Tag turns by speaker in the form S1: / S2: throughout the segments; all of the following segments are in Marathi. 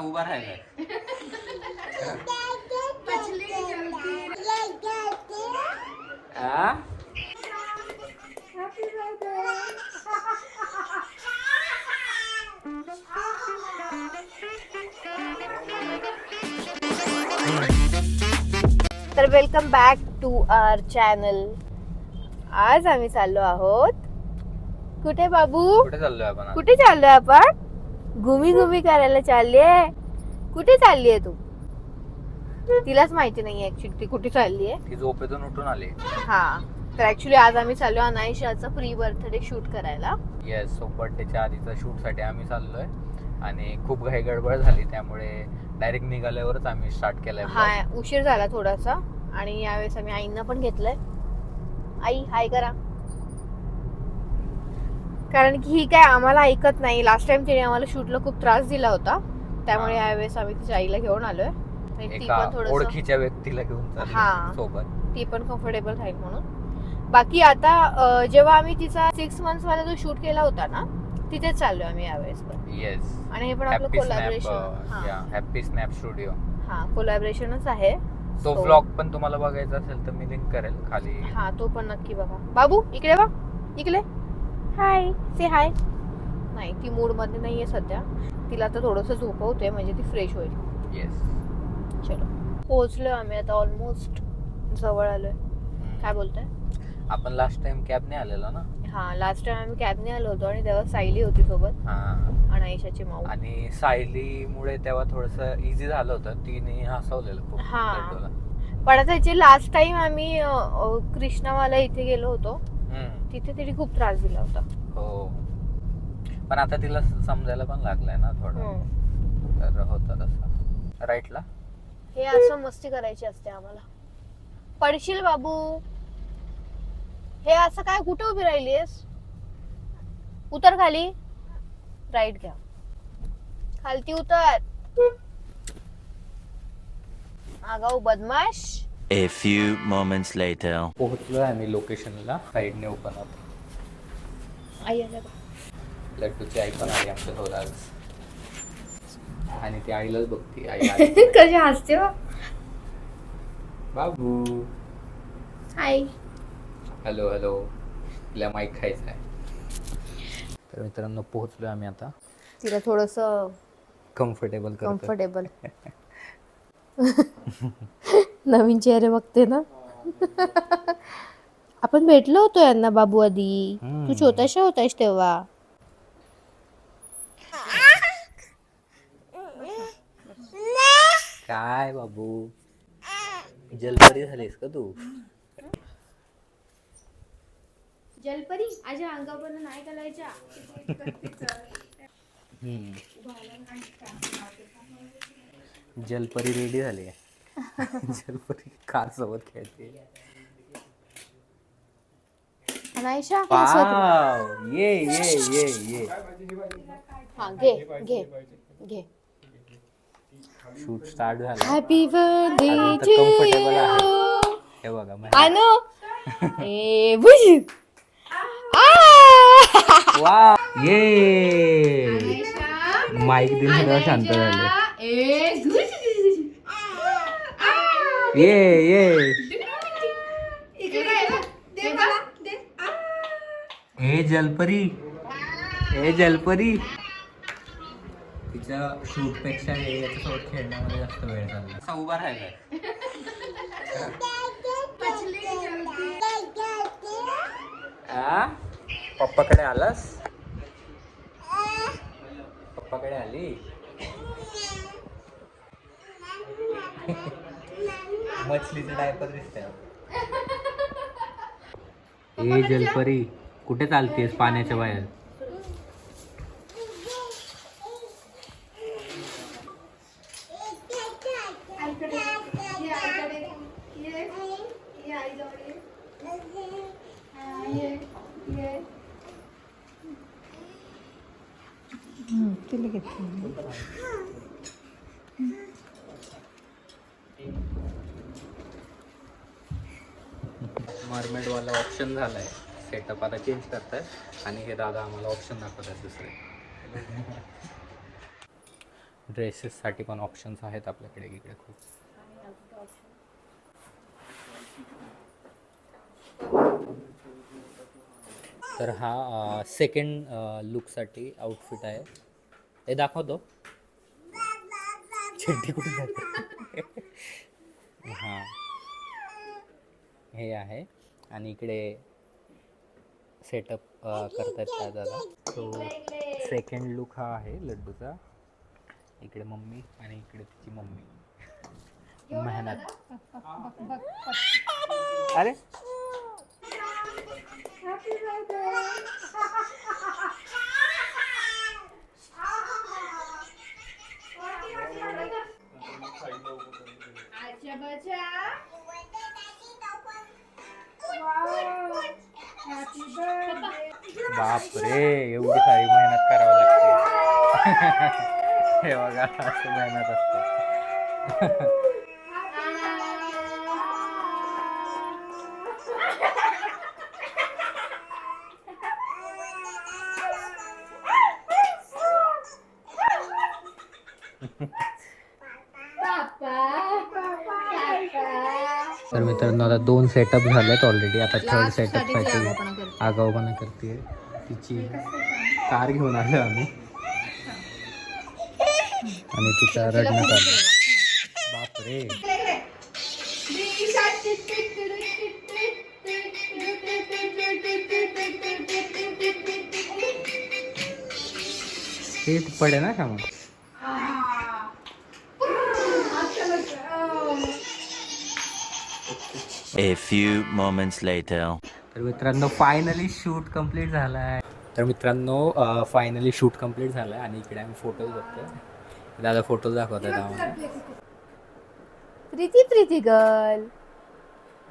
S1: असा उभा राहिलाय?
S2: तर welcome back to our channel आज आम्ही चाललो आहोत. कुठे बाबू?
S1: कुठे चाललोय आपण आता?
S2: कुठे चाललोय आपण? घुमी घुमी करायला चाललीये. कुठे चाललीये तू? तिलाच माहिती नाही ऍक्च्युली ती कुठे चाललीये.
S1: ती झोपेतून उठून आली.
S2: हा. तर ऍक्च्युली आज आम्ही चाललो अनायशाचा प्री बर्थडे शूट करायला.
S1: येस सो बर्थडेच्या आधीचा शूटसाठी आम्ही चाललोय. आणि खूप घाई गडबड झाली त्यामुळे डायरेक्ट निघाल्यावरच आम्ही स्टार्ट केलंय
S2: हा. उशीर झाला थोडासा. आणि यावेळेस आम्ही आईंना पण घेतलंय. आई हाय करा. कारण की ही काय आम्हाला ऐकत नाही. लास्ट टाइम तिने आम्हाला शूटला खूप त्रास दिला होता. त्यामुळे. यावेळेस आम्ही तिच्या आईला घेऊन आलोय. ती पण थोडस
S1: ओळखीच्या व्यक्तीला घेऊन
S2: हा.
S1: सोबत.
S2: ती पण कम्फर्टेबल राहील म्हणून. बाकी आता अं, जेव्हा आम्ही तिचा सिक्स मंथ्स वाला जो शूट केला होता ना तिथेच चाललोय आम्ही यावेळेस पण.
S1: येस
S2: आणि हे पण आपलं
S1: happy
S2: collaboration
S1: happy snap studio
S2: हा कोलॅबरेशनच आहे.
S1: तो
S2: So-
S1: ब्लॉग पण तुम्हाला बघायचा असेल तर मी लिंक करेल खाली.
S2: हा तो पण नक्की बघा. बाबू इकडे बघ. इकडे. हाय से हाय नाही ती मूडमध्ये नाहीये सध्या. तिला आता थोडस झोपवते म्हणजे ती फ्रेश होईल.
S1: येस
S2: चलो. पोहोचलोय आम्ही आता ऑलमोस्ट जवळ आलोय. काय बोलताय?
S1: आपण लास्ट टाइम कॅबने आलेलो ना?
S2: हा लास्ट टाइम आम्ही कॅबने आलो होतो आणि तेव्हा सायली होती सोबत.
S1: हा.
S2: आणि आयशाची माऊ.
S1: आणि सायलीमुळे तेव्हा थोडस इझी झालं होतं. तिने हसवलेलं खूप
S2: हा.
S1: लड्डूला.
S2: पण आता जे लास्ट टाइम आम्ही अ, अ, कृष्णावाला इथे गेलो होतो. तिथे तिने खूप त्रास दिला होता.
S1: हो. पण आता तिला समजायला पण लागलंय ना थोडं.
S2: हम्म.
S1: तर होतं तसं. राईटला?
S2: हे असं मस्ती करायची असते आम्हाला. पडशील बाबू. हे असं काय कुठे उभी राहिलीस उतर खाली. राईट घ्या. खालती उतर. आगाऊ बदमाश.
S3: A few moments later.
S1: पोहोचलोय आम्ही लोकेशनला साईडने ओपन होत
S2: आई आल्या बा.
S1: लड्डूची आई पण आली आमच्या आज आणि ती आईलाच बघती. आई आली.
S2: कशी हसते हो
S1: बाबू.
S2: हाय
S1: हॅलो हॅलो तिला माईक खायचा आहे. तर मित्रांनो पोहोचलोय आम्ही आता.
S2: तिला थोडस
S1: कम्फर्टेबल करतो
S2: कम्फर्टेबल नवीन चेहरे बघते ना? आपण भेटलो होतो यांना बाबू आधी. तू. छोटाशा होतास तेव्हा.
S1: काय बाबू? जलपरी झालीस का तू?
S2: जलपरी? आजा अंगावर नाही घालायच्या.
S1: जलपरी रेडी झाली आहे. जलपरी कार सोबत खेळते.
S2: अनायशा
S1: वाव ये ये ये ये.
S2: हा घे घे घे.
S1: शूट स्टार्ट झाला.
S2: हॅपी बर्थडे टू
S1: आहे.
S2: यू
S1: हे बघा मा-
S2: अनु ए बुज.
S1: वाव ये माईक दिल सगळं शांत झाले. ये ये ए जलपरी. ए जलपरी. तिच्या शूटपेक्षा हे याच्यासोबत खेळण्यामध्ये जास्त वेळ चालला. असा उभा राहिलाय आ? पप्पाकडे आलास? पप्पाकडे आली? मछलीचं डायपर दिसतंय. ए जलपरी कुठे चालतेस पाण्याच्या बाहेर? मरमेडवाला ऑप्शन झालाय. सेटअप आता चेंज करतात आणि हे दादा आम्हाला ऑप्शन दाखवतात दुसरे. ड्रेसेससाठी पण ऑप्शन्स आहेत आपल्याकडे इकडे खूप. तर हा सेकंड लुकसाठी आउटफिट आहे. हे दाखवतो. चड्डी कुठे जाते? हां. हे आहे. आणि इकडे सेटअप करतात त्या दादा तो सेकंड लुक हा आहे लड्डूचा. इकडे मम्मी आणि इकडे तिची मम्मी. मेहनत. अरे? बापरे एवढी सारी मेहनत करावं लागते. हे बघा असं मेहनत असते. तर मित्रांनो आता दोन सेटअप झालेत ऑलरेडी आता थर्ड सेटअपसाठी आगाऊपणा करते. तिची कार घेऊन आलो आम्ही. आणि तिचा रडणं चालू बापरे. पडे ना का मग?
S3: A few moments later.
S1: तर मित्रांनो फायनली शूट कंप्लीट झाला आहे तर मित्रांनो फायनली शूट कंप्लीट झाला आहे आणि इकडे आम्ही फोटो बघतोय. दादा फोटो दाखवतात आम्हाला
S2: प्रीती प्रीती गर्ल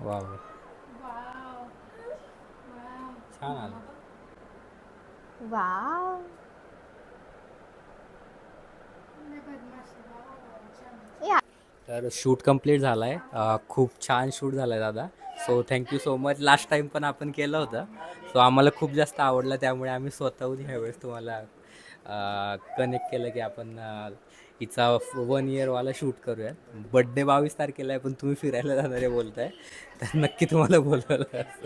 S1: वा छान आलं.
S2: वाव.
S1: तर शूट कंप्लीट झाला आहे खूप छान शूट झालं आहे दादा so thank you so much last time पण आपण केलं होतं. सो आम्हाला खूप जास्त आवडलं. त्यामुळे आम्ही स्वतःहून ह्यावेळेस तुम्हाला कनेक्ट केलं की आपण हिचा वन इयरवाला शूट करूया बड्डे बावीस तारखेला आहे पण तुम्ही फिरायला जाणारे बोलताय. तर नक्की तुम्हाला बोलवलं असं.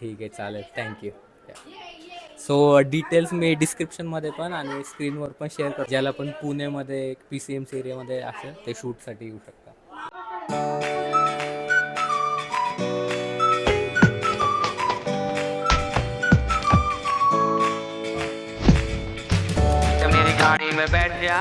S1: ठीक आहे चालेल. थँक्यू सो डिटेल्स मी डिस्क्रिप्शनमध्ये पण आणि स्क्रीनवर पण शेअर कर ज्याला पण पुणेमध्ये पी सी एम सी एरियामध्ये असेल ते शूटसाठी येऊ शकता
S4: मेरी गाड़ी में बैठ गया?